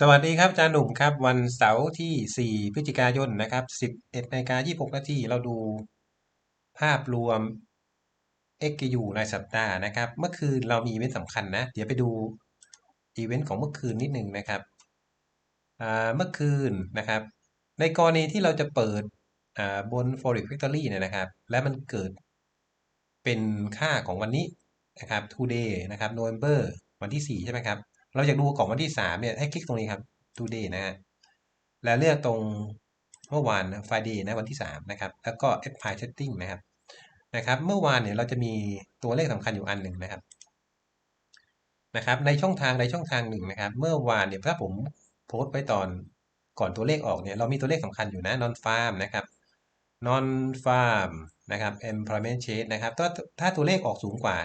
สวัสดีครับอาจารย์หนุ่มครับ วันเสาร์ที่ 4 พฤศจิกายนนะครับ11นาฬิกา26นาทีเราดูภาพรวม XGU รายสัปดาห์นะครับ เมื่อคืนเรามีอีเวนต์สำคัญนะ เดี๋ยวไปดูอีเวนต์ของเมื่อคืนนิดหนึ่งนะครับเมื่อคืนนะครับ ในกรณีที่เราจะเปิดบน Forex Factory เนี่ยนะครับ และมันเกิดเป็นค่าของวันนี้นะครับ today นะครับ November วันที่ 4 ใช่ไหมครับ เราอยากดูของวันที่3เนี่ยให้คลิกตรงนี้ครับ today นะฮะแล้วเลือกตรงเมื่อวานนะ Friday นะวันที่3นะครับ แล้วก็ apply setting นะครับนะครับ เมื่อวานเนี่ยเราจะมีตัวเลขสำคัญอยู่อันหนึ่งนะครับนะครับ ในช่องทางในช่องทางหนึ่งนะครับ เมื่อวานเนี่ยถ้าผมโพสต์ไว้ตอนก่อนตัวเลขออกเนี่ยเรามีตัวเลขสำคัญอยู่นะ non farm นะครับ non farm นะครับ employment change นะครับถ้าถ้าตัวเลขออกสูงกว่า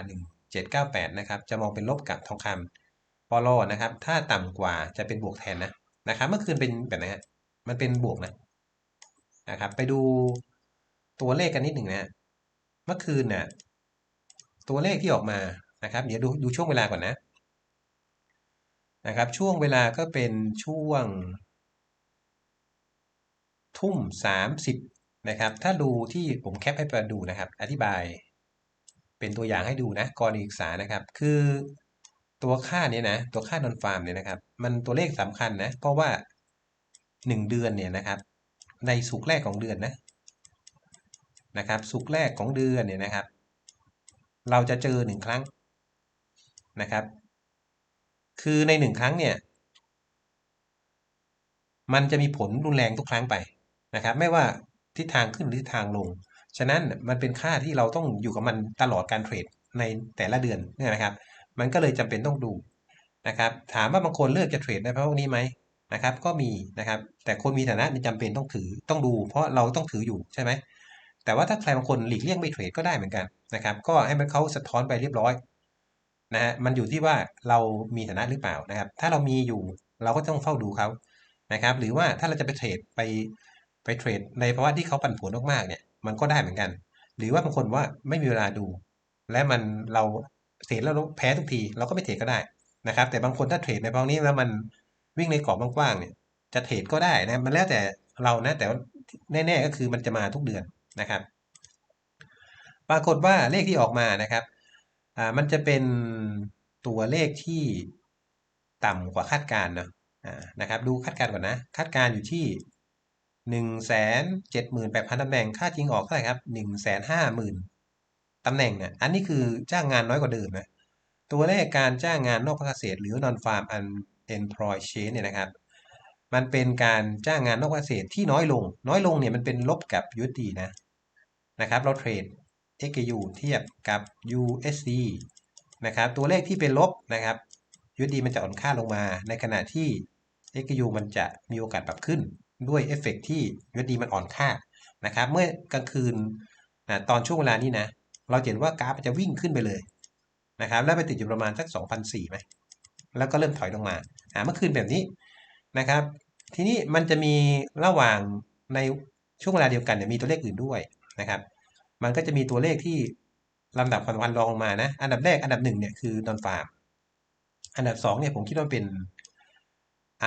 1798 นะครับ จะมองเป็นลบกับทองคำ ปอลอนะครับ ถ้าต่ำกว่าจะเป็นบวกแทนนะนะครับ เมื่อคืนเป็นแบบไหนฮะมันเป็นบวกนะนะครับ ไปดูตัวเลขกันนิดหนึ่งนะเมื่อคืนนี่ยตัวเลขที่ออกมานะครับ เดี๋ยวดูดูช่วงเวลาก่อนนะนะครับ ช่วงเวลาก็เป็นช่วง ทุ่มสามสิบนะครับ ถ้าดูที่ผมแคปให้ไปดูนะครับ อธิบายเป็นตัวอย่างให้ดูนะกรณีศึกษานะครับ คือ ตัวค่าเนี้นะ ตัวค่านอนฟาร์มเนี่ยนะครับ มันตัวเลขสำคัญนะ เพราะว่าหนึ่งเดือนเนี่ยนะครับ ในสุกแรกของเดือนนะนะครับสุกแรกของเดือนเนี่ยนะครับ เราจะเจอหนึ่งครั้งนะครับ คือในหนึ่งครั้งเนี่ย มันจะมีผลรุนแรงทุกครั้งไปนะครับ ไม่ว่าทิศทางขึ้นหรือทิศทางลง ฉะนั้นมันเป็นค่าที่เราต้องอยู่กับมันตลอดการเทรดในแต่ละเดือนเนี่ยนะครับ มันก็เลยจำเป็นต้องดูนะครับ ถามว่าบางคนเลือกจะเทรดในพวกนี้ไหมนะครับ ก็มีนะครับ แต่คนมีฐานะนี่จำเป็นต้องถือต้องดู เพราะเราต้องถืออยู่ใช่ไหมแต่ว่าถ้าใครบางคนหลีกเลี่ยงไม่เทรดก็ได้เหมือนกันนะครับ ก็ให้มันเขาสะท้อนไปเรียบร้อยนะฮะมันอยู่ที่ว่าเรามีฐานะหรือเปล่านะครับ ถ้าเรามีอยู่เราก็ต้องเฝ้าดูเขานะครับ หรือว่าถ้าเราจะไปเทรดไปไปเทรดในภาวะที่เขาปั่นผลมากๆเนี่ย มันก็ได้เหมือนกัน หรือว่าบางคนว่าไม่มีเวลาดู และมันเรา เทรดแล้วแพ้ทุกทีเราก็ไม่เทรดก็ได้นะครับ แต่บางคนถ้าเทรดในภาวะนี้แล้วมันวิ่งในกรอบกว้างๆเนี่ย จะเทรดก็ได้นะมันแล้วแต่เรานะแต่แน่ ๆ ก็คือมันจะมาทุกเดือนนะครับ ปรากฏว่าเลขที่ออกมานะครับอ่ามันจะเป็นตัวเลขที่ต่ำกว่าคาดการณ์เนาะอ่านะครับ ดูคาดการณ์ก่อนนะ คาดการณ์อยู่ที่หนึ่งแสนเจ็ดหมื่นแปดพันตำแหน่งค่าจริงออกเท่าไหร่ครับหนึ่งแสนห้าหมื่น ตำแหน่งเนี่ยอันนี้คือจ้างงานน้อยกว่าเดิมนะตัวเลขการจ้างงานนอกภาคเกษตรหรือ non farm unemployed change เนี่ยนะครับ มันเป็นการจ้างงานนอกภาคเกษตรที่น้อยลง น้อยลงเนี่ยมันเป็นลบกับ USD นะนะครับ เราเทรด XU เทียบกับ USD นะครับตัวเลขที่เป็นลบนะครับ USD มันจะอ่อนค่าลงมา ในขณะที่ XU มันจะมีโอกาสปรับขึ้นด้วยเอฟเฟกที่ USD มันอ่อนค่านะครับ เมื่อกลางคืนนะตอนช่วงเวลานี้นะ เราเห็นว่ากราฟจะวิ่งขึ้นไปเลยนะครับแล้วไปติดอยู่ประมาณสัก2,004ไหมแล้วก็เริ่มถอยลงมาอ่าเมื่อคืนแบบนี้นะครับ ทีนี้มันจะมีระหว่างในช่วงเวลาเดียวกันเนี่ยมีตัวเลขอื่นด้วยนะครับ มันก็จะมีตัวเลขที่ลำดับความวันรองลงมานะอันดับแรกอันดับหนึ่งเนี่ยคือนอนฟาร์มอันดับสองเนี่ยผมคิดว่าเป็น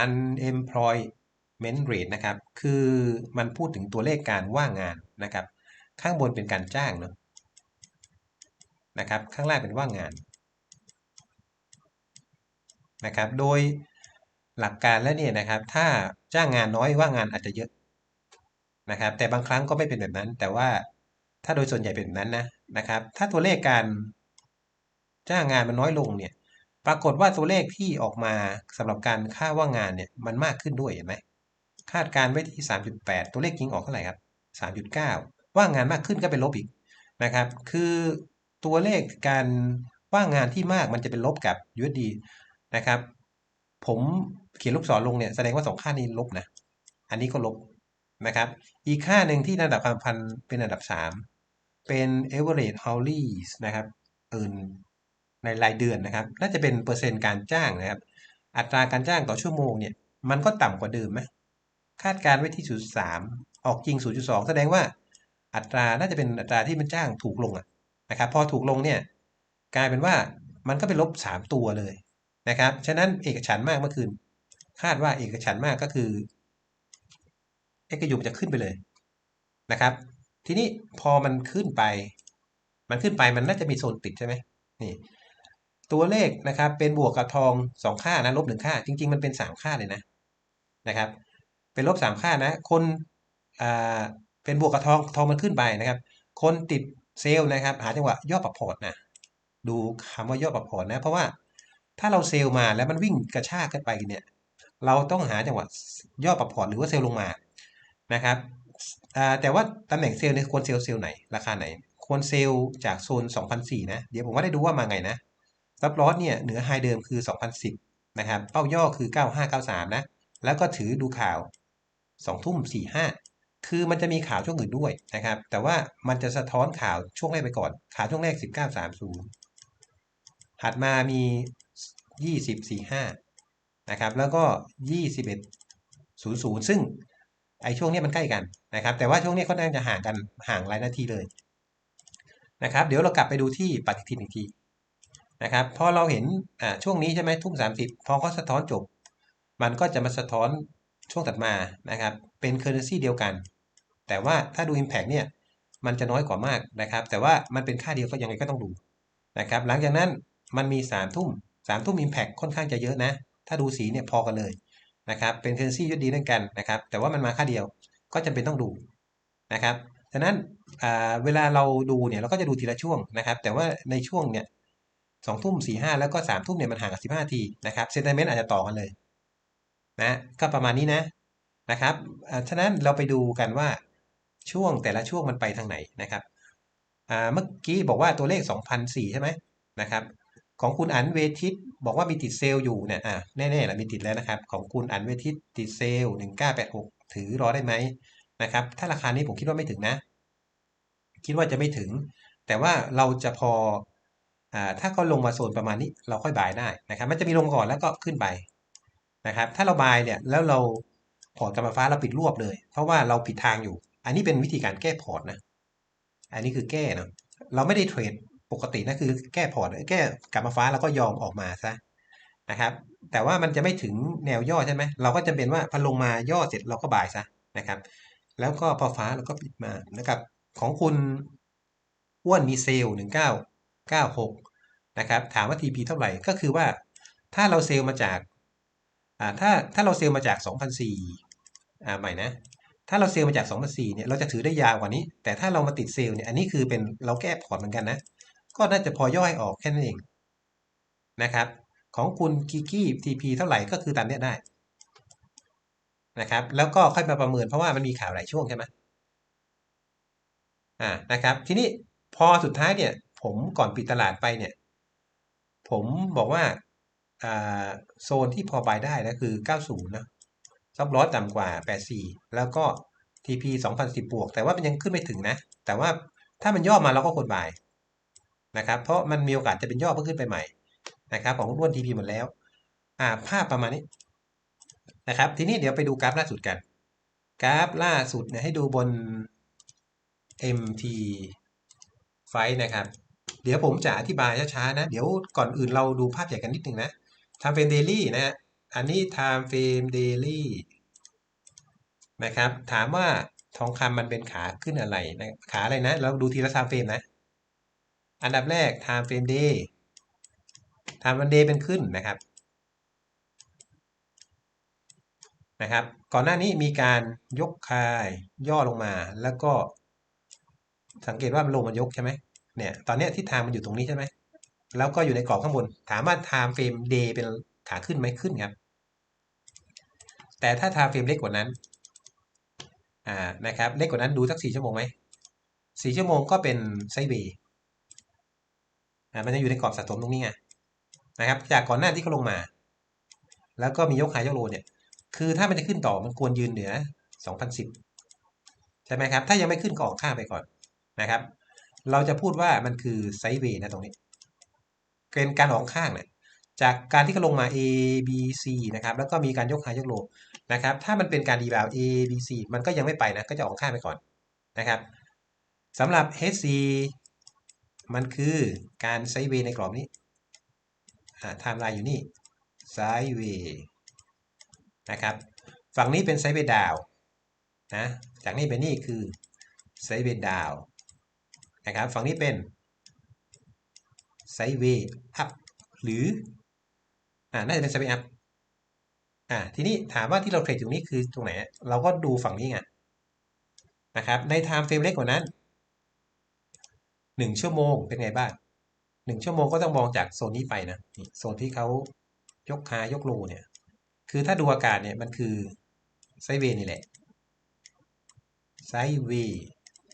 unemployment rate นะครับ คือมันพูดถึงตัวเลขการว่างงานนะครับ ข้างบนเป็นการจ้างเนาะ นะครับ ข้างล่างเป็นว่างงานนะครับ โดยหลักการแล้วเนี่ยนะครับ ถ้าจ้างงานน้อยว่างงานอาจจะเยอะนะครับ แต่บางครั้งก็ไม่เป็นแบบนั้น แต่ว่าถ้าโดยส่วนใหญ่เป็นแบบนั้นนะนะครับ ถ้าตัวเลขการจ้างงานมันน้อยลงเนี่ย ปรากฏว่าตัวเลขที่ออกมาสำหรับการค่าว่างงานเนี่ยมันมากขึ้นด้วยเห็นไหมคาดการไว้ที่ 3.8 ตัวเลขจริงออกเท่าไหร่ครับ 3.9 ว่างงานมากขึ้นก็เป็นลบอีกนะครับ คือ ตัวเลขการว่างงานที่มากมันจะเป็นลบกับ USD นะครับ ผมเขียนลูกศรลงเนี่ยแสดงว่าสองค่านี้ลบนะ อันนี้ก็ลบนะครับ อีกค่าหนึ่งที่ระดับความพันเป็นระดับ 3 เป็น average hourly นะครับเอินในรายเดือนนะครับ น่าจะเป็นเปอร์เซ็นต์การจ้างนะครับ อัตราการจ้างต่อชั่วโมงเนี่ยมันก็ต่ำกว่าเดิมไหมคาดการไว้ที่ 0.3 ออกจริง 0.2 แสดงว่าอัตราน่าจะเป็นอัตราที่มันจ้างถูกลงอะ นะครับพอถูกลงเนี่ยกลายเป็นว่ามันก็เป็นลบ 3 ตัวเลยนะครับฉะนั้นเอกฉันมากเมื่อคืน คาดว่าเอกฉันมากก็คือ x กับ u มันจะขึ้นไปเลยนะครับ ทีนี้พอมันขึ้นไป มันขึ้นไปมันน่าจะมีโซนติดใช่ไหมนี่ตัวเลขนะครับเป็นบวกกับทองสองค่านะลบหนึ่งค่า จริง ๆ มันเป็นสามค่าเลยนะนะครับ เป็นลบสามค่านะ คนอ่าเป็นบวกกับทองทองมันขึ้นไปนะครับ คนติด เซลล์นะครับ หาจังหวะย่อปรับพอร์ตนะดูคำว่าย่อปรับพอร์ตนะ เพราะว่าถ้าเราเซลล์มาแล้วมันวิ่งกระชากขึ้นไปเนี่ยเราต้องหาจังหวะย่อปรับพอร์ตหรือว่าเซลล์ลงมานะครับแต่ว่าตำแหน่งเซลล์เนี่ยควรเซลล์เซลล์ไหน ราคาไหน ควรเซลล์จากโซน 2004 นะ เดี๋ยวผมว่าได้ดูว่ามาไงนะซับลอสเนี่ยเหนือไฮเดิมคือ 2010 นะครับ เป้าย่อคือ 9593 นะ แล้วก็ถือดูข่าว 2 ทุ่ม 45 คือมันจะมีข่าวช่วงอื่นด้วยนะครับ แต่ว่ามันจะสะท้อนข่าวช่วงแรกไปก่อน ข่าวช่วงแรก 1930 ถัดมามี 2045 นะครับ แล้วก็ 2100 ซึ่งไอ้ช่วงนี้มันใกล้กันนะครับ แต่ว่าช่วงนี้เขาน่าจะห่างกันห่างหลายนาทีเลยนะครับ เดี๋ยวเรากลับไปดูที่ปฏิทินอีกทีนะครับ พอเราเห็นช่วงนี้ใช่ไหมทุ่ม30 พอเขาสะท้อนจบ มันก็จะมาสะท้อนช่วงถัดมานะครับ เป็นเคอร์เรนซีเดียวกัน แต่ว่าถ้าดู Impact เนี่ยมันจะน้อยกว่ามากนะครับ แต่ว่ามันเป็นค่าเดียวก็ยังไงก็ต้องดูนะครับหลังจากนั้นมันมี3ทุ่ม3ทุ่ม Impact ค่อนข้างจะเยอะนะ ถ้าดูสีเนี่ยพอกันเลยนะครับเป็นเคอร์เรนซียุดดีด้วยกันนะครับ แต่ว่ามันมาค่าเดียวก็จำเป็นต้องดูนะครับฉะนั้นเวลาเราดูเนี่ยเราก็จะดูทีละช่วงนะครับ แต่ว่าในช่วงเนี่ยสองทุ่มสี่ห้าแล้วก็สามทุ่มเนี่ยมันห่างกับสิบห้าทีนะครับเซนติเมนต์อาจจะต่อกันเลยนะก็ประมาณนี้นะ นะครับฉะนั้นเราไปดูกันว่าช่วงแต่ละช่วงมันไปทางไหนนะครับเมื่อกี้บอกว่าตัวเลข 2004 ใช่ไหมนะครับของคุณอันเวทิตบอกว่ามีติดเซลล์อยู่เนี่ยอ่าแน่ๆแหละมีติดแล้วนะครับ ของคุณอันเวทิตติดเซลล์1986 ถือรอได้ไหมนะครับ ถ้าราคานี้ผมคิดว่าไม่ถึงนะ คิดว่าจะไม่ถึง แต่ว่าเราจะพออ่าถ้าเขาลงมาโซนประมาณนี้เราค่อยบายได้นะครับ มันจะมีลงก่อนแล้วก็ขึ้นไปนะครับ ถ้าเราบายเนี่ยแล้วเรา พอร์ตกำมฟ้าเราปิดรวบเลย เพราะว่าเราผิดทางอยู่ อันนี้เป็นวิธีการแก้พอร์ตนะ อันนี้คือแก้นะเราไม่ได้เทรดปกตินะคือแก้พอร์ตแก้กำมฟ้าแล้วก็ยอมออกมาซะนะครับ แต่ว่ามันจะไม่ถึงแนวย่อใช่ไหมเราก็จะเป็นว่าพอลงมาย่อเสร็จเราก็บายซะนะครับ แล้วก็พอฟ้าเราก็ปิดมานะครับ ของคุณอ้วนมีเซลล์หนึ่งเก้า96นะครับ ถามว่า TP เท่าไหร่ก็คือว่าถ้าเราเซลล์มาจาก ถ้าถ้าเราเซลล์มาจาก 2004อ่าใหม่นะ ถ้าเราเซลล์มาจาก 2004เนี่ยเราจะถือได้ยาวกว่านี้ แต่ถ้าเรามาติดเซลล์เนี่ยอันนี้คือเป็นเราแก้พอร์ตเหมือนกันนะ ก็น่าจะพอย่อยออกแค่นั้นเองนะครับ ของคุณกิกี้ TP เท่าไหร่ก็คือตามนี้ได้นะครับ แล้วก็ค่อยมาประเมินเพราะว่ามันมีข่าวหลายช่วงใช่ไหมอ่านะครับ ทีนี้พอสุดท้ายเนี่ย ผมก่อนปิดตลาดไปเนี่ย ผมบอกว่า โซนที่พอบายได้นะคือ 90นะซับลอสต่ำกว่า 84 แล้วก็ TP 2010 บวก แต่ว่ามันยังขึ้นไม่ถึงนะ แต่ว่าถ้ามันย่อมาเราก็ควรบายนะครับ เพราะมันมีโอกาสจะเป็นย่อเพิ่มขึ้นไปใหม่นะครับ ของรุ่น TP หมดแล้วอ่าภาพประมาณนี้นะครับ ทีนี้เดี๋ยวไปดูกราฟล่าสุดกัน กราฟล่าสุดเนี่ยให้ดูบน MT ไฟนะครับ เดี๋ยวผมจะอธิบายช้าๆนะ เดี๋ยวก่อนอื่นเราดูภาพใหญ่กันนิดนึงนะ time frame daily นะฮะอันนี้ time frame daily นะครับ ถามว่าทองคำมันเป็นขาขึ้นอะไรนะขาอะไรนะ เราดูทีละ time frame นะ อันดับแรก time frame day time frame day เป็นขึ้นนะครับ นะครับ ก่อนหน้านี้มีการยกคายย่อลงมา แล้วก็สังเกตว่ามันลงมันยกใช่ไหมเนี่ย ตอนนี้ทิศทางมันอยู่ตรงนี้ใช่ไหม แล้วก็อยู่ในกรอบข้างบน ถามว่า time frame day เป็นขาขึ้นไหมขึ้นครับ แต่ถ้า time frame เล็กกว่านั้นอ่านะครับเล็กกว่านั้นดูสักสี่ชั่วโมงไหมสี่ชั่วโมงก็เป็นไซเบย์อ่ามันจะอยู่ในกรอบสะสมตรงนี้ไงนะครับ จากก่อนหน้าที่เขาลงมา แล้วก็มียกหายยกโลเนี่ย คือถ้ามันจะขึ้นต่อมันควรยืนเหนือ 2010 ใช่ไหมครับ ถ้ายังไม่ขึ้นก็ออกข้างไปก่อนนะครับ เราจะพูดว่ามันคือไซเวย์นะตรงนี้ เป็นการออกข้างเนี่ยจากการที่เขาลงมา A B C นะครับแล้วก็มีการยกหายยกโลนะครับถ้ามันเป็นการดีบาว A B C มันก็ยังไม่ไปนะก็จะออกข้างไปก่อนนะครับสำหรับ HC มันคือการไซเวในกรอบนี้ไทม์ไลน์อยู่นี่ไซเวนะครับฝั่งนี้เป็นไซเวดาวนะจากนี้ไปนี่คือไซเวดาวนะครับฝั่งนี้เป็น ไซด์เวย์อัพหรืออ่าน่าจะเป็นไซด์เวย์อัพอ่าทีนี้ถามว่าที่เราเทรดอยู่นี้คือตรงไหน เราก็ดูฝั่งนี้ไงนะครับในไทม์เฟรมเล็กกว่านั้นหนึ่งชั่วโมงเป็นไงบ้างหนึ่งชั่วโมงก็ต้องมองจากโซนนี้ไปนะโซนที่เขายกคายกโลเนี่ยคือถ้าดูอากาศเนี่ยมันคือไซเวย์นี่แหละไซเวย์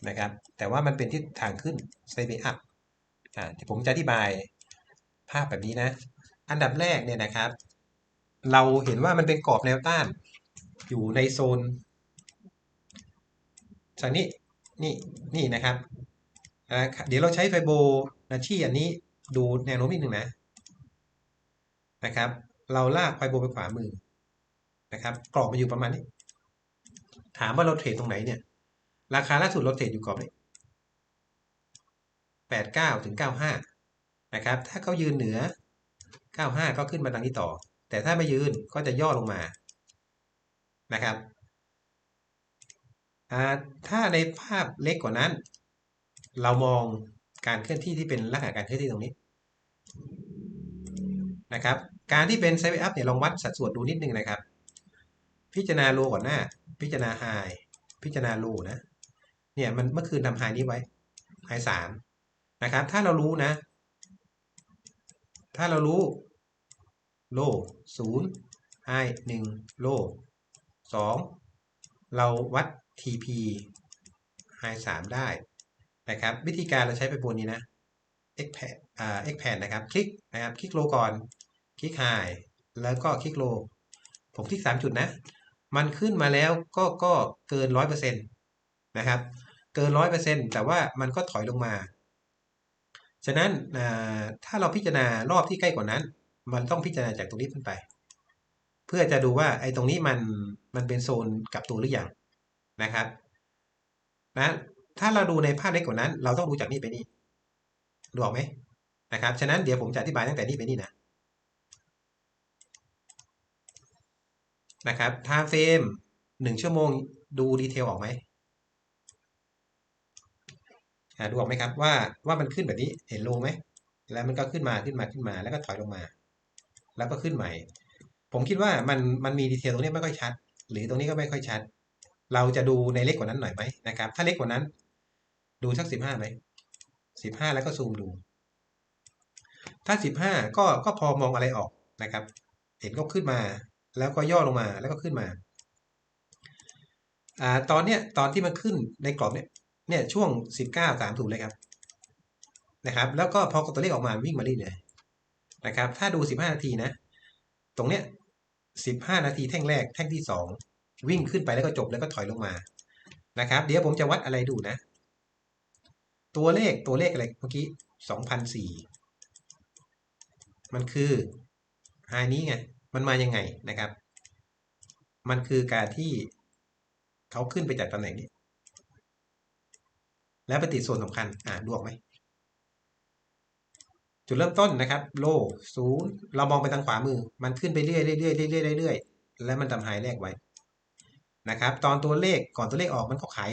นะครับแต่ว่ามันเป็นทิศทางขึ้นไซเวย์อัพ อ่าผมจะอธิบายภาพแบบนี้นะ อันดับแรกเนี่ยนะครับ เราเห็นว่ามันเป็นกรอบแนวต้าน อยู่ในโซนจากนี้นี่นี่นะครับเดี๋ยวเราใช้ไฟโบนาชีอันนี้ดูแนวโน้มนิดหนึ่งนะนะครับ เราลากไฟโบไปขวามือนะครับ กรอบมาอยู่ประมาณนี้ ถามว่าเราเทรดตรงไหนเนี่ย ราคาล่าสุดเราเทรดอยู่กรอบนี้ แปดเก้าถึงเก้าห้านะครับถ้าเขายืนเหนือเก้าห้าก็ขึ้นมาทางนี้ต่อ แต่ถ้าไม่ยืนก็จะย่อลงมานะครับถ้าในภาพเล็กกว่านั้น เรามองการเคลื่อนที่ที่เป็นลักษณะการเคลื่อนที่ตรงนี้นะครับการที่เป็นไซด์อัพเนี่ยลองวัดสัดส่วนดูนิดนึงนะครับ พิจารณาโลก่อนหน้า พิจารณาไฮพิจารณาโลนะเนี่ยมันเมื่อคืนทำไฮนี้ไว้ไฮสาม นะครับ ถ้าเรารู้นะ ถ้าเรารู้ โลศูนย์ไฮหนึ่งโลสองเราวัด TP high 3ได้นะครับ วิธีการเราใช้ไปบนนี้นะ x p a d อ่า x p a d นะครับ คลิกนะครับ คลิกโลก่อน คลิก high แล้วก็คลิกโล ผมคลิก3จุดนะ มันขึ้นมาแล้วก็ก็เกิน 100%นะครับ เกิน 100%แต่ว่ามันก็ถอยลงมา ฉะนั้นถ้าเราพิจารณารอบที่ใกล้กว่านั้น มันต้องพิจารณาจากตรงนี้ขึ้นไป เพื่อจะดูว่าไอ้ตรงนี้มันมันเป็นโซนกับตัวหรือยังนะครับนะถ้าเราดูในภาพเล็กกว่านั้น เราต้องดูจากนี่ไปนี่ดูออกไหมนะครับฉะนั้นเดี๋ยวผมจะอธิบายตั้งแต่นี่ไปนี่นะนะครับไทม์เฟรมหนึ่งชั่วโมงดูดีเทลออกไหม ดูออกไหมครับว่าว่ามันขึ้นแบบนี้เห็นโลไหมแล้วมันก็ขึ้นมาขึ้นมาขึ้นมา แล้วก็ถอยลงมา แล้วก็ขึ้นใหม่ ผมคิดว่ามันมันมีดีเทลตรงนี้ไม่ค่อยชัด หรือตรงนี้ก็ไม่ค่อยชัด เราจะดูในเล็กกว่านั้นหน่อยไหมนะครับ ถ้าเล็กกว่านั้น ดูสักสิบห้าไหมสิบห้าแล้วก็ซูมดู ถ้าสิบห้าก็ก็พอมองอะไรออกนะครับ เห็นก็ขึ้นมา แล้วก็ย่อลงมาแล้วก็ขึ้นมาอ่าตอนเนี้ยตอนที่มันขึ้นในกรอบเนี้ย เนี่ยช่วงสิบเก้าสามถูกเลยครับนะครับแล้วก็พอตัวเลขออกมาวิ่งมาเรื่อยๆนะครับถ้าดูสิบห้านาทีนะ ตรงเนี้ยสิบห้านาทีแท่งแรกแท่งที่สองวิ่งขึ้นไปแล้วก็จบแล้วก็ถอยลงมานะครับ เดี๋ยวผมจะวัดอะไรดูนะ ตัวเลขตัวเลขอะไรเมื่อกี้สองพันสี่มันคือไฮนี้ไงมันมายังไงนะครับ มันคือการที่เขาขึ้นไปจากตำแหน่งนี้ แล้วไปติส่วนสำคัญอ่าดูออกไหมจุดเริ่มต้นนะครับ โลศูนย์เรามองไปทางขวามือ มันขึ้นไปเรื่อยเรื่อยเรื่อยเรื่อยเรื่อยแล้วมันทำไฮแรกไว้นะครับ ตอนตัวเลขก่อนตัวเลขออกมันก็ขาย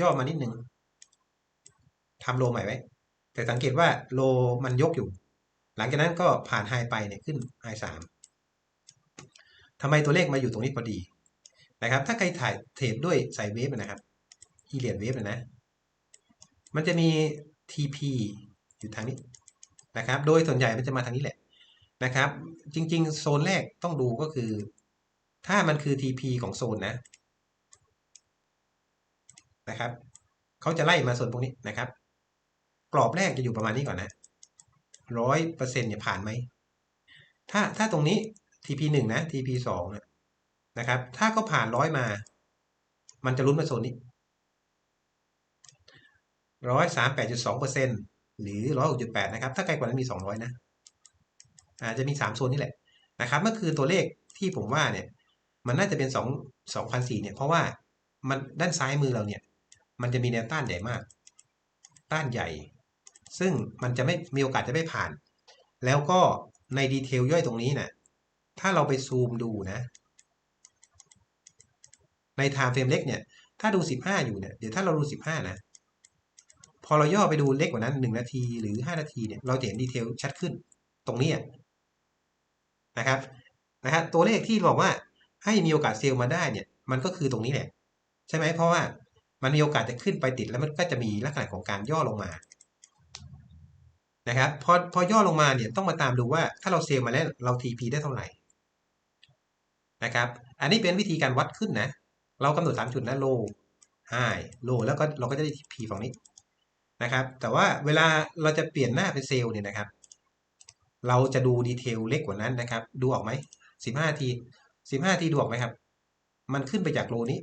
ย่อมานิดหนึ่งทำโลใหม่ไว้ แต่สังเกตว่าโลมันยกอยู่ หลังจากนั้นก็ผ่านไฮไปเนี่ยขึ้นไฮสามทำไมตัวเลขมาอยู่ตรงนี้พอดีนะครับ ถ้าใครถ่ายเทรดด้วยสายเวฟนะครับอีเลียดเวฟนะ มันจะมี TP อยู่ทางนี้นะครับ โดยส่วนใหญ่มันจะมาทางนี้แหละนะครับ จริง ๆ โซนแรกต้องดูก็คือ ถ้ามันคือ TP ของโซนนะนะครับเขาจะไล่มาส่วนพวกนี้นะครับ กรอบแรกจะอยู่ประมาณนี้ก่อนนะร้อยเปอร์เซ็นต์เนี่ยผ่านไหมถ้าถ้าตรงนี้ TP หนึ่งนะ TP สองนะครับ ถ้าเขาผ่านร้อยมา มันจะลุ้นมาโซนนี้ ร้อยสามแปดจุดสองเปอร์เซ็นต์หรือร้อยหกจุดแปดนะครับ ถ้าไกลกว่านั้นมีสองร้อยนะอาจจะมีสามโซนนี่แหละนะครับเมื่อคือตัวเลขที่ผมว่าเนี่ย มันน่าจะเป็นสองสองพันสี่เนี่ย เพราะว่ามันด้านซ้ายมือเราเนี่ย มันจะมีแนวต้านใหญ่มาก ต้านใหญ่ ซึ่งมันจะไม่มีโอกาสจะไม่ผ่าน แล้วก็ในดีเทลย่อยตรงนี้นะ่ะถ้าเราไปซูมดูนะ ใน time frame เล็กเนี่ย ถ้าดู 15 อยู่เนี่ย เดี๋ยวถ้าเราดู 15 นะ พอเราย่อไปดูเล็กกว่านั้น 1 นาทีหรือ 5 นาทีเนี่ยเราจะเห็นดีเทลชัดขึ้น ตรงนี้นะครับนะฮะตัวเลขที่บอกว่าให้มีโอกาสเซลล์มาได้เนี่ย มันก็คือตรงนี้แหละใช่ไหมเพราะว่ามันมีโอกาสจะขึ้นไปติดแล้วมันก็จะมีลักษณะของการย่อลงมานะครับพอพอย่อลงมาเนี่ยต้องมาตามดูว่าถ้าเราเซลล์มาแล้วเรา TP ได้เท่าไหร่นะครับ อันนี้เป็นวิธีการวัดขึ้นนะ เรากำหนด 3 จุดนะ low high low แล้วก็เราก็จะได้ TP ฝั่งนี้ นะครับ แต่ว่าเวลาเราจะเปลี่ยนหน้าเป็นเซลล์เนี่ยนะครับ เราจะดูดีเทลเล็กกว่านั้นนะครับ ดูออกไหม15ที15ทีดูออกไหมครับ มันขึ้นไปจากโลนี้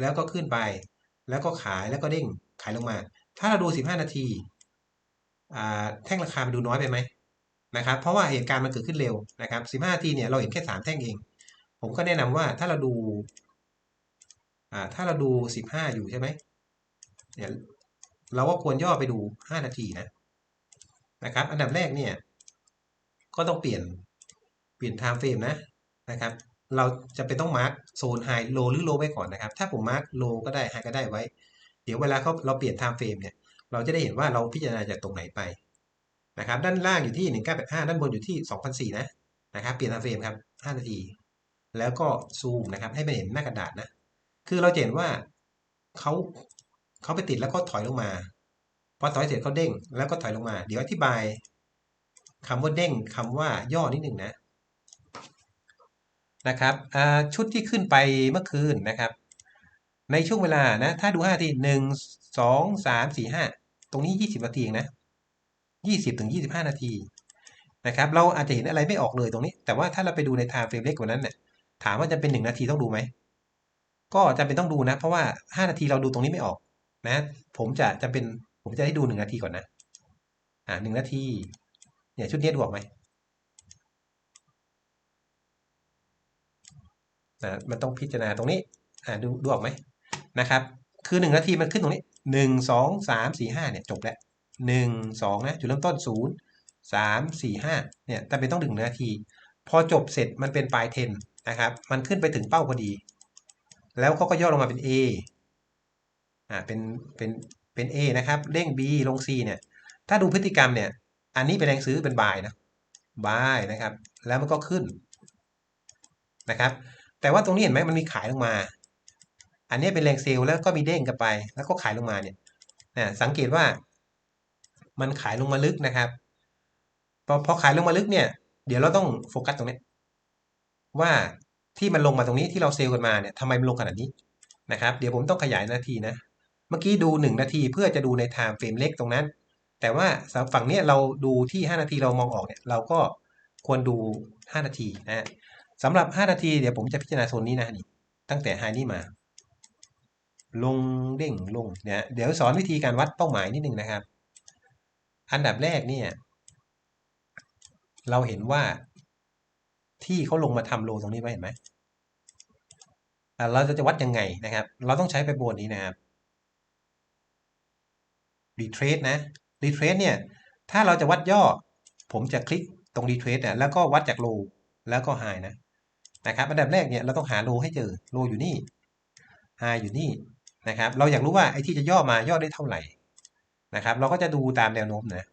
แล้วก็ขึ้นไป แล้วก็ขายแล้วก็เด้งขายลงมา ถ้าเราดู15นาทีแท่งราคามันดูน้อยไปไหมนะครับ เพราะว่าเหตุการณ์มันเกิดขึ้นเร็วนะครับ15นาทีเนี่ยเราเห็นแค่3แท่งเอง ผมก็แนะนำว่าถ้าเราดูอ่าถ้าเราดู15อยู่ใช่ไหมเนี่ย เราก็ควรย่อไปดู 5 นาทีนะนะครับ อันดับแรกเนี่ยก็ต้องเปลี่ยนเปลี่ยน time frame นะนะครับ เราจะเป็นต้องมาร์กโซนไฮโลหรือโลไว้ก่อนนะครับ ถ้าผมมาร์กโลก็ได้ไฮก็ได้ไว้ เดี๋ยวเวลาเขาเราเปลี่ยน time frame เนี่ยเราจะได้เห็นว่าเราพิจารณาจากตรงไหนไปนะครับด้านล่างอยู่ที่ 1985 ด้านบนอยู่ที่ 2004 นะนะครับ เปลี่ยน time frame ครับ 5 นาที แล้วก็ซูมนะครับให้ไปเห็นหน้ากระดาษนะ คือเราเห็นว่าเขา เขาไปติดแล้วก็ถอยลงมา พอถอยเสร็จเขาเด้งแล้วก็ถอยลงมา เดี๋ยวอธิบายคำว่าเด้งคำว่าย่อนิดหนึ่งนะนะครับชุดที่ขึ้นไปเมื่อคืนนะครับ ในช่วงเวลานะ ถ้าดู5นาทีหนึ่งสองสามสี่ห้าตรงนี้ 20 นาทีเองนะ 20ถึง25 นาทีนะครับ เราอาจจะเห็นอะไรไม่ออกเลยตรงนี้ แต่ว่าถ้าเราไปดูใน time frame เล็กกว่านั้นเนี่ยถามว่าจะเป็น 1 นาทีต้องดูไหม ก็จำเป็นต้องดูนะ เพราะว่า 5 นาทีเราดูตรงนี้ไม่ออก นะ ผมจะจะเป็นผมจะให้ดู1นาทีก่อนนะ อ่าหนึ่งนาทีเนี่ยชุดนี้ดูออกไหมนะมันต้องพิจารณาตรงนี้ อ่าดูดูออกไหมนะครับ คือหนึ่งนาทีมันขึ้นตรงนี้หนึ่งสองสามสี่ห้าเนี่ยจบแล้วหนึ่งสองนะจุดเริ่มต้นศูนย์สามสี่ห้าเนี่ยแต่เป็นต้องถึงนาที พอจบเสร็จมันเป็นปลายเทนนะครับ มันขึ้นไปถึงเป้าพอดี แล้วเขาก็ย่อลงมาเป็น A อ่าเป็นเป็นเป็น A นะครับเร่ง B ลง C เนี่ยถ้าดูพฤติกรรมเนี่ยอันนี้เป็นแรงซื้อเป็นบายนะบายนะครับ แล้วมันก็ขึ้นนะครับ แต่ว่าตรงนี้เห็นไหมมันมีขายลงมา อันนี้เป็นแรงเซลล์แล้วก็มีเด้งกลับไป แล้วก็ขายลงมาเนี่ยนะสังเกตว่า มันขายลงมาลึกนะครับพอพอขายลงมาลึกเนี่ย เดี๋ยวเราต้องโฟกัสตรงนี้ว่าที่มันลงมาตรงนี้ที่เราเซลล์กันมาเนี่ยทำไมมันลงขนาดนี้นะครับ เดี๋ยวผมต้องขยายนาทีนะ เมื่อกี้ดู 1 นาทีเพื่อจะดูในไทม์เฟรมเล็กตรงนั้น แต่ว่าฝั่งนี้เราดูที่ 5 นาทีเรามองออกเนี่ยเราก็ควรดู 5 นาทีนะสำหรับ 5 นาทีเดี๋ยวผมจะพิจารณาโซนนี้นะนี่ตั้งแต่ไฮนี่มา ลงเด้งลงเนี่ยเดี๋ยวสอนวิธีการวัดเป้าหมายนิดนึงนะครับ อันดับแรกเนี่ยเราเห็นว่าที่เขาลงมาทำโลตรงนี้ไว้เห็นไหมเราจะจะวัดยังไงนะครับ เราต้องใช้ไปบนนี้นะครับ รีเทรสนะรีเทรสเนี่ย ถ้าเราจะวัดย่อ ผมจะคลิกตรงรีเทรสเนี่ยแล้วก็วัดจากโลแล้วก็ไฮนะนะครับอันดับแรกเนี่ยเราต้องหาโลให้เจอโลอยู่นี่ไฮอยู่นี่นะครับเราอยากรู้ว่าไอ้ที่จะย่อมาย่อได้เท่าไหร่นะครับ เราก็จะดูตามแนวโน้มนะ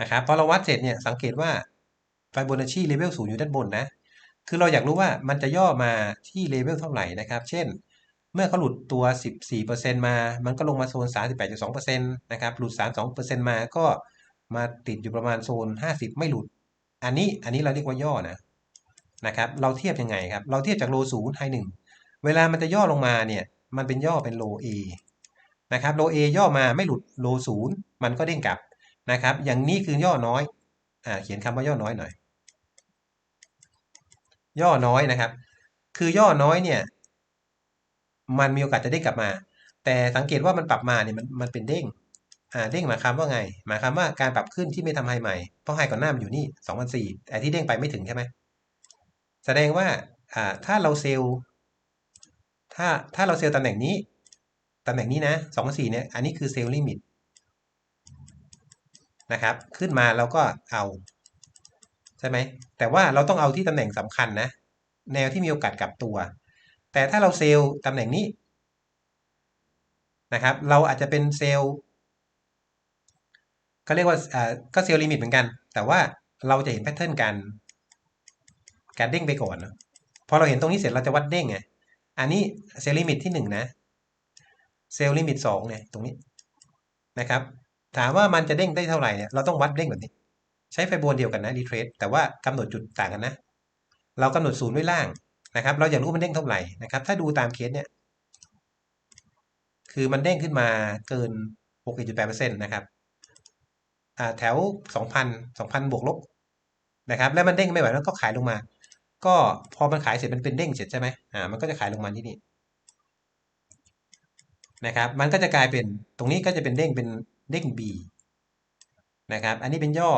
นะครับพอเราวัดเสร็จเนี่ยสังเกตว่าไฟโบนัชชีเลเวลศูนย์อยู่ด้านบนนะ คือเราอยากรู้ว่ามันจะย่อมาที่เลเวลเท่าไหร่นะครับ เช่น เมื่อเขาหลุดตัว 14%มา มันก็ลงมาโซน 38.2%นะครับ หลุด 32%มาก็มาติดอยู่ประมาณโซน 50 ไม่หลุด อันนี้ อันนี้เราเรียกว่าย่อนะ นะครับ เราเทียบยังไงครับ เราเทียบจากโลศูนย์ไฮหนึ่ง เวลามันจะย่อลงมาเนี่ย มันเป็นย่อเป็นโลเอนะครับ โลเอย่อมาไม่หลุดโลศูนย์มันก็เด้งกลับนะครับ อย่างนี้คือย่อน้อย อ่า เขียนคำว่าย่อน้อยหน่อย ย่อน้อยนะครับ คือย่อน้อยเนี่ย มันมีโอกาสจะเด้งกลับมา แต่สังเกตว่ามันปรับมาเนี่ยมันมันเป็นเด้งอ่าเด้งหมายความว่าไง หมายความว่าการปรับขึ้นที่ไม่ทำไฮใหม่ เพราะไฮก่อนหน้ามันอยู่นี่สองพันสี่แต่ที่เด้งไปไม่ถึงใช่ไหมแสดงว่าอ่าถ้าเราเซลล์ถ้าถ้าเราเซลล์ตำแหน่งนี้ตำแหน่งนี้นะสองสี่เนี่ยอันนี้คือเซลล์ลิมิตนะครับ ขึ้นมาเราก็เอาใช่ไหมแต่ว่าเราต้องเอาที่ตำแหน่งสำคัญนะ แนวที่มีโอกาสกลับตัว แต่ถ้าเราเซลล์ตำแหน่งนี้นะครับ เราอาจจะเป็นเซลล์ก็เรียกว่าอ่าก็เซลล์ลิมิตเหมือนกัน แต่ว่าเราจะเห็นแพทเทิร์นการการเด้งไปก่อนพอเราเห็นตรงนี้เสร็จเราจะวัดเด้งไงอันนี้เซลล์ลิมิตที่หนึ่งนะเซลล์ลิมิตสองเนี่ยตรงนี้นะครับ ถามว่ามันจะเด้งได้เท่าไหร่เนี่ยเราต้องวัดเด้งแบบนี้ ใช้ไฟโบนเดียวกันนะรีเทรสแต่ว่ากำหนดจุดต่างกันนะ เรากำหนดศูนย์ไว้ล่าง นะครับ เราอยากรู้มันเด้งเท่าไหร่นะครับ ถ้าดูตามเคสเนี่ยคือมันเด้งขึ้นมาเกิน 6.8%นะครับอ่าแถว 2,000 2,000 บวกลบนะครับ แล้วมันเด้งไม่ไหวแล้วก็ขายลงมา ก็พอมันขายเสร็จมันเป็นเด้งเสร็จใช่ไหมอ่า มันก็จะขายลงมาที่นี่นะครับ มันก็จะกลายเป็นตรงนี้ก็จะเป็นเด้งเป็นเด้ง B นะครับ อันนี้เป็นย่อ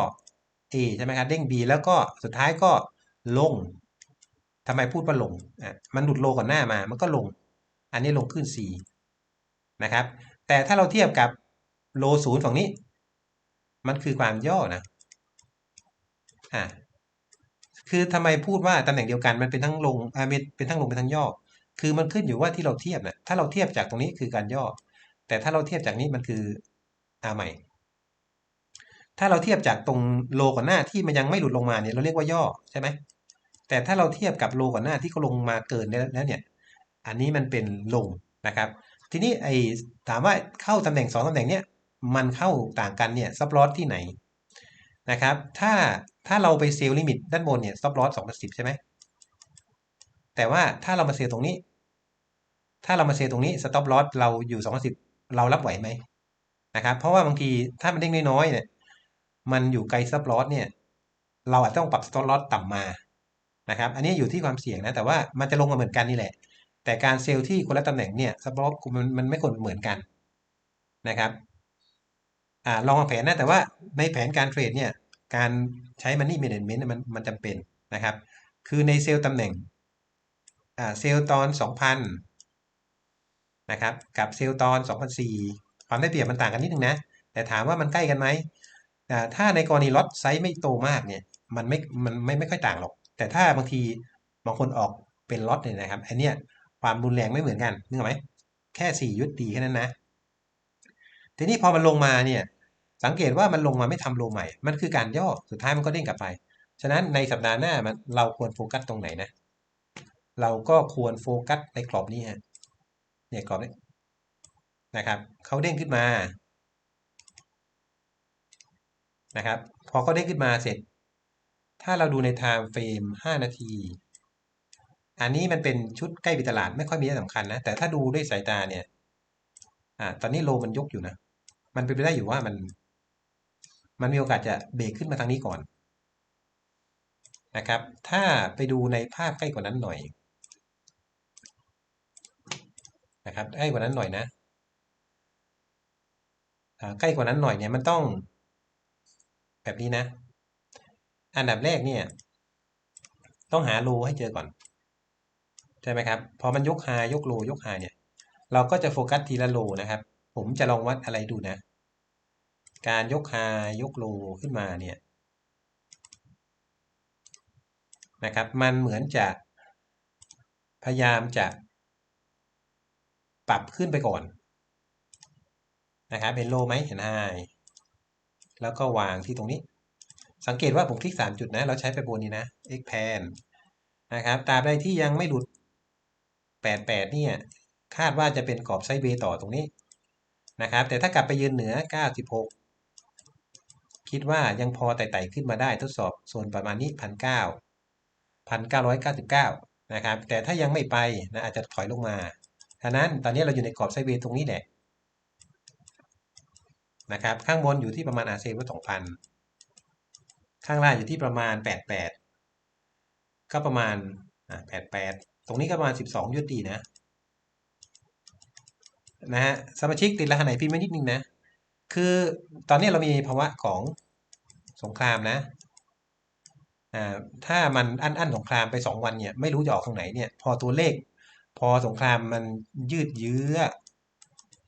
A ใช่ไหมครับ เด้ง B แล้วก็สุดท้ายก็ลง ทำไมพูดว่าลงอะมันหลุดโลก่อนหน้ามา มันก็ลง อันนี้ลงขึ้น C นะครับ แต่ถ้าเราเทียบกับโลศูนย์ฝั่งนี้ มันคือความย่อนะอ่าคือทำไมพูดว่าตำแหน่งเดียวกันมันเป็นทั้งลงอ่าเป็นทั้งลงเป็นทั้งย่อ คือมันขึ้นอยู่ว่าที่เราเทียบนะถ้าเราเทียบจากตรงนี้คือการย่อ แต่ถ้าเราเทียบจากนี้มันคืออาใหม่ ถ้าเราเทียบจากตรงโลก่อนหน้าที่มันยังไม่หลุดลงมาเนี่ยเราเรียกว่าย่อใช่ไหม แต่ถ้าเราเทียบกับโลก่อนหน้าที่เขาลงมาเกินแล้วเนี่ย อันนี้มันเป็นลงนะครับ ทีนี้ไอ้ถามว่าเข้าตำแหน่งสองตำแหน่งเนี้ยมันเข้าต่างกันเนี่ยซับลอสที่ไหนนะครับ ถ้าถ้าเราไปเซลล์ลิมิตด้านบนเนี่ยซับลอสสองพันสิบใช่ไหมแต่ว่าถ้าเรามาเซลล์ตรงนี้ ถ้าเรามาเซลล์ตรงนี้สต็อปลอสเราอยู่สองพันสิบเรารับไหวไหมนะครับ เพราะว่าบางทีถ้ามันเด้งน้อยๆเนี่ย มันอยู่ไกลซับลอสเนี่ย เราอาจจะต้องปรับสต็อปลอสต่ำมา นะครับอันนี้อยู่ที่ความเสี่ยงนะแต่ว่ามันจะลงมาเหมือนกันนี่แหละ แต่การเซลล์ที่คนละตำแหน่งเนี่ยซับลอสมันมันไม่ควรเหมือนกันนะครับอ่าลองวางแผนนะแต่ว่าในแผนการเทรดเนี่ยการใช้มันนี่เมนเมนต์มันมันจำเป็นนะครับ คือในเซลล์ตำแหน่งอ่าเซลล์ตอน 2,000นะครับกับเซลล์ตอน 2,004 ความได้เปรียบมันต่างกันนิดนึงนะ แต่ถามว่ามันใกล้กันไหมถ้าในกรณีล็อตไซส์ไม่โตมากเนี่ย มันไม่ มันไม่ไม่ค่อยต่างหรอก แต่ถ้าบางทีบางคนออกเป็นล็อตเนี่ยนะครับอันเนี้ยความรุนแรงไม่เหมือนกันนึกออกไหมแค่ 4 ยุดดีแค่นั้นนะ ทีนี้พอมันลงมาเนี่ยสังเกตว่ามันลงมาไม่ทำโลใหม่ มันคือการย่อสุดท้ายมันก็เด้งกลับไป ฉะนั้นในสัปดาห์หน้ามันเราควรโฟกัสตรงไหนนะ เราก็ควรโฟกัสในกรอบนี้ฮะเนี่ยกรอบนี้นะครับเขาเด้งขึ้นมานะครับ พอเขาเด้งขึ้นมาเสร็จ ถ้าเราดูใน time frame 5 นาที อันนี้มันเป็นชุดใกล้ปิดตลาดไม่ค่อยมีอะไรสำคัญนะ แต่ถ้าดูด้วยสายตาเนี่ย อ่า ตอนนี้โลมันยกอยู่นะ มันเป็นไปได้อยู่ว่ามัน มันมีโอกาสจะเบรกขึ้นมาทางนี้ก่อน นะครับ ถ้าไปดูในภาพใกล้กว่านั้นหน่อย นะครับ ใกล้กว่านั้นหน่อยนะใกล้กว่านั้นหน่อยเนี่ยมันต้อง แบบนี้นะ อันดับแรกเนี่ย ต้องหาโลให้เจอก่อน ใช่ไหมครับ พอมันยกหายกโลยกหาเนี่ย เราก็จะโฟกัสทีละโลนะครับ ผมจะลองวัดอะไรดูนะ การยกหายกโลขึ้นมาเนี่ยนะครับ มันเหมือนจะพยายามจะปรับขึ้นไปก่อนนะครับเห็นโลไหมเห็นไฮแล้วก็วางที่ตรงนี้ สังเกตว่าผมคลิก 3 จุดนะ เราใช้ไปบนนี้นะ x pan นะครับตราบใดที่ยังไม่หลุด 88 เนี่ย คาดว่าจะเป็นกรอบไซด์เบย์ต่อตรงนี้นะครับ แต่ถ้ากลับไปยืนเหนือ 96 คิดว่ายังพอไต่ๆขึ้นมาได้ทดสอบโซนประมาณนี้ 1,900 1,999 นะครับ แต่ถ้ายังไม่ไปนะอาจจะถอยลงมาฉะนั้นตอนนี้เราอยู่ในกรอบไซด์เบย์ตรงนี้แหละนะครับ ข้างบนอยู่ที่ประมาณอาเซว่าสองพัน ข้างล่างอยู่ที่ประมาณแปดแปดก็ประมาณอ่าแปดแปดตรงนี้ก็ประมาณสิบสองยุดีนะนะฮะสมาชิกติดรหัสไหนพิมพ์ไว้นิดนึงนะ คือตอนนี้เรามีภาวะของสงครามนะอ่าถ้ามันอั้นอั้นสงครามไปสองวันเนี่ยไม่รู้จะออกตรงไหนเนี่ยพอตัวเลข พอสงครามมันยืดเยื้อ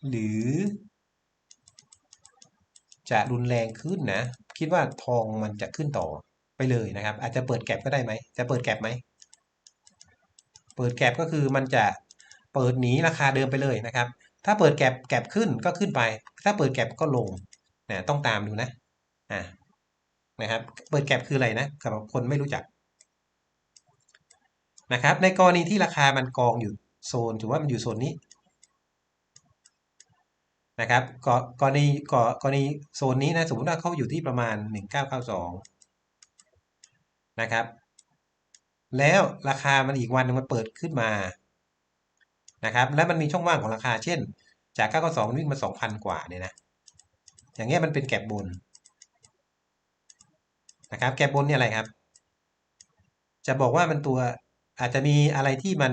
หรือ จะรุนแรงขึ้นนะ คิดว่าทองมันจะขึ้นต่อไปเลยนะครับ อาจจะเปิดแก็บก็ได้ไหม จะเปิดแก็บไหม เปิดแก็บก็คือมันจะเปิดหนีราคาเดิมไปเลยนะครับ ถ้าเปิดแก็บแก็บขึ้นก็ขึ้นไป ถ้าเปิดแก็บก็ลงนะต้องตามดูนะอ่านะครับ เปิดแก็บคืออะไรนะสำหรับคนไม่รู้จักนะครับ ในกรณีที่ราคามันกองอยู่โซนถือว่ามันอยู่โซนนี้ นะครับกรณีกรณีโซนนี้นะสมมติว่าเขาอยู่ที่ประมาณ 1992 นะครับ แล้วราคามันอีกวันนึงมันเปิดขึ้นมานะครับแล้วมันมีช่องว่างของราคาเช่น จาก 992 วิ่งมา 2,000 กว่าเนี่ยนะอย่างเงี้ยมันเป็นแก็บบนนะครับแก็บบนเนี่ยอะไรครับ จะบอกว่ามันตัวอาจจะมีอะไรที่มัน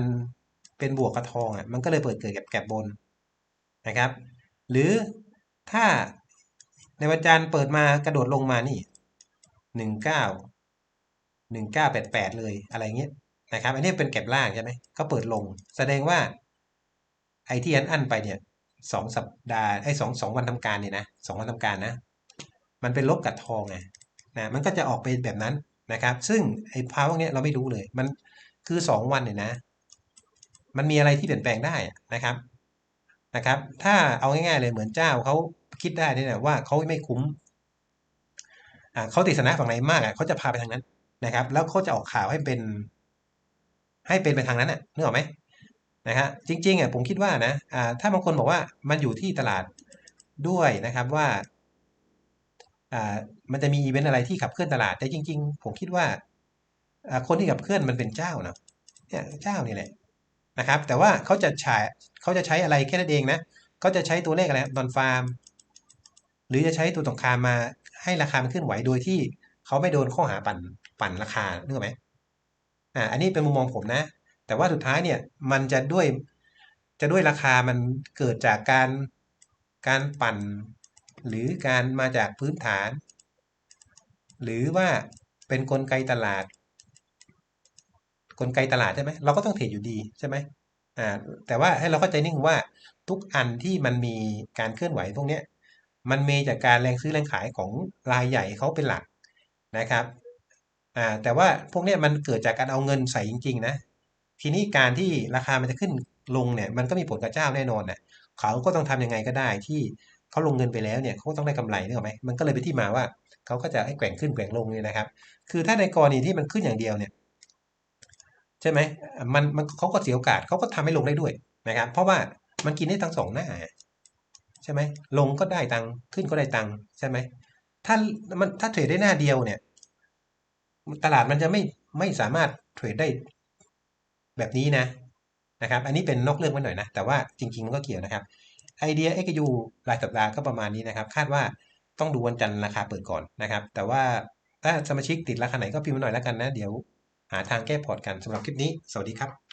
เป็นบวกกระทองอะมันก็เลยเปิดเกิดแก็บแก็บบนนะครับ หรือถ้าในวันจันทร์เปิดมากระโดดลงมานี่หนึ่งเก้าหนึ่งเก้าแปดแปดเลยอะไรเงี้ยนะครับ อันนี้เป็นเก็บล่างใช่ไหมก็เปิดลง แสดงว่า ไอที่อันอันไปเนี่ยสองสัปดาห์ไอสองสองวันทำการเนี่ยนะสองวันทำการนะ มันเป็นลบกับทองไงนะมันก็จะออกไปแบบนั้นนะครับ ซึ่งไอ้ภาวะเนี้ยเราไม่รู้เลย มันคือสองวันเนี่ยนะ มันมีอะไรที่เปลี่ยนแปลงได้นะครับ นะครับ ถ้าเอาง่ายๆเลยเหมือนเจ้าเขาคิดได้นี่ยว่าเขาไม่คุ้มเขาติดสนะฝั่งไหนมากอะเขาจะพาไปทางนั้นนะครับ แล้วเขาจะออกข่าวให้เป็น ให้เป็นไปทางนั้นอะนึกออกไหมนะฮะจริงๆอะผมคิดว่านะอ่าถ้าบางคนบอกว่ามันอยู่ที่ตลาดด้วยนะครับว่าอ่ามันจะมีอีเวนต์อะไรที่ขับเคลื่อนตลาด แต่จริง ๆ ผมคิดว่าคนที่ขับเคลื่อนมันเป็นเจ้านะเนี่ยเจ้านี่แหละ นะครับ แต่ว่าเขาจะใช้เขาจะใช้อะไรแค่นั้นเองนะเขาจะใช้ตัวเลขอะไรนอนฟาร์ม หรือจะใช้ตัวตรงคามมาให้ราคามันขึ้นไหวโดยที่เขาไม่โดนข้อหาปั่นปั่นราคาเนื้อไหมอ่าอันนี้เป็นมุมมองผมนะ แต่ว่าสุดท้ายเนี่ยมันจะด้วยจะด้วยราคามันเกิดจากการการปั่น หรือการมาจากพื้นฐาน หรือว่าเป็นนกลไกตลาด กลไกตลาดใช่ไหมเราก็ต้องเทรดอยู่ดีใช่ไหมอ่าแต่ว่าให้เราเข้าใจนิ่งว่าทุกอันที่มันมีการเคลื่อนไหวพวกนี้มันมีจากการแรงซื้อแรงขายของรายใหญ่เขาเป็นหลักนะครับอ่าแต่ว่าพวกนี้มันเกิดจากการเอาเงินใส่จริง ๆ นะ ทีนี้การที่ราคามันจะขึ้นลงเนี่ยมันก็มีผลกับเจ้าแน่นอนน่ะเขาก็ต้องทํำยังไงก็ได้ที่เขาลงเงินไปแล้วเนี่ยเขาต้องได้กำไรเนอไหมมันก็เลยไปที่มาว่าเขาก็จะให้แกว่งขึ้นแกว่งลงเนี่ยนะครับ คือถ้าในกรณีที่มันขึ้นอย่างเดียวเนี่ย ใช่ไหมมันมันเขาก็เสียโอกาสเขาก็ทำให้ลงได้ด้วยนะครับ เพราะว่ามันกินได้ทั้งสองหน้าใช่ไหมลงก็ได้ตังค์ขึ้นก็ได้ตังค์ใช่ไหมถ้ามันถ้าเทรดได้หน้าเดียวเนี่ย ตลาดมันจะไม่ไม่สามารถเทรดได้แบบนี้นะนะครับ อันนี้เป็นนอกเรื่องไปหน่อยนะ แต่ว่าจริง ๆ มันก็เกี่ยวนะครับไอเดีย XU รายสัปดาห์ก็ประมาณนี้นะครับ คาดว่าต้องดูวันจันทร์ราคาเปิดก่อนนะครับ แต่ว่าถ้าสมาชิกติดราคาไหนก็พิมพ์มาหน่อยแล้วกันนะ เดี๋ยว หาทางแก้พอร์ตกันสำหรับคลิปนี้ สวัสดีครับ